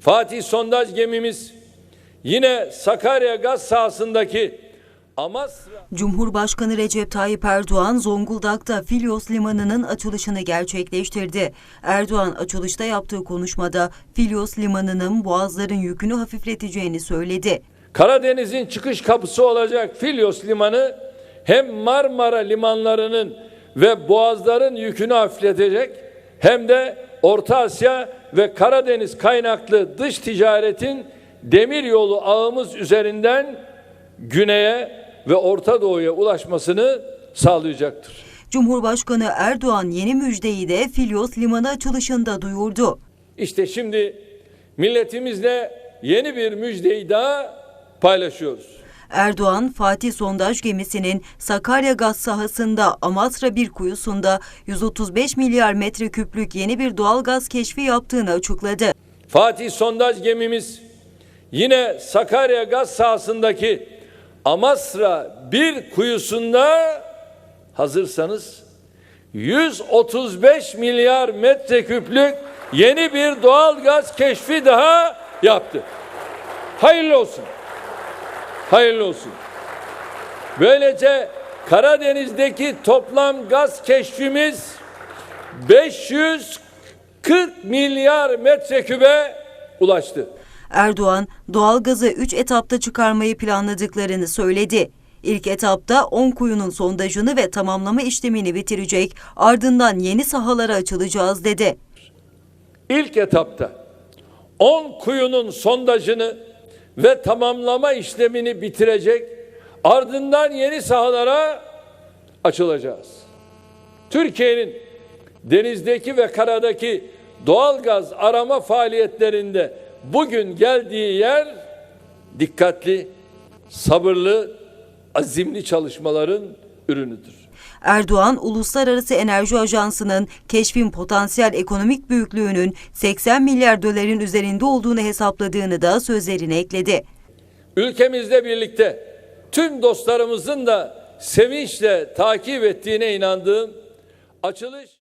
Fatih sondaj gemimiz yine Sakarya gaz sahasındaki Amasra Cumhurbaşkanı Recep Tayyip Erdoğan Zonguldak'ta Filyos Limanı'nın açılışını gerçekleştirdi. Erdoğan açılışta yaptığı konuşmada Filyos Limanı'nın boğazların yükünü hafifleteceğini söyledi. Karadeniz'in çıkış kapısı olacak Filyos Limanı hem Marmara limanlarının ve boğazların yükünü hafifletecek hem de Orta Asya ve Karadeniz kaynaklı dış ticaretin demir yolu ağımız üzerinden güneye ve Orta Doğu'ya ulaşmasını sağlayacaktır. Cumhurbaşkanı Erdoğan yeni müjdeyi de Filyos Limanı açılışında duyurdu. İşte şimdi milletimizle yeni bir müjdeyi daha paylaşıyoruz. Erdoğan, Fatih sondaj gemisinin Sakarya gaz sahasında Amasra bir kuyusunda 135 milyar metreküplük yeni bir doğal gaz keşfi yaptığını açıkladı. Fatih sondaj gemimiz yine Sakarya gaz sahasındaki Amasra bir kuyusunda hazırsanız 135 milyar metreküplük yeni bir doğal gaz keşfi daha yaptı. Hayırlı olsun. Hayırlı olsun. Böylece Karadeniz'deki toplam gaz keşfimiz 540 milyar metrekübe ulaştı. Erdoğan, doğalgazı 3 etapta çıkarmayı planladıklarını söyledi. İlk etapta 10 kuyunun sondajını ve tamamlama işlemini bitirecek, ardından yeni sahalara açılacağız dedi. İlk etapta 10 kuyunun sondajını ve tamamlama işlemini bitirecek, ardından yeni sahalara açılacağız. Türkiye'nin denizdeki ve karadaki doğal gaz arama faaliyetlerinde bugün geldiği yer dikkatli, sabırlı, azimli çalışmaların ürünüdür. Erdoğan, Uluslararası Enerji Ajansı'nın keşfin potansiyel ekonomik büyüklüğünün 80 milyar doların üzerinde olduğunu hesapladığını da sözlerine ekledi. ülkemizle birlikte tüm dostlarımızın da sevinçle takip ettiğine inandığım açılış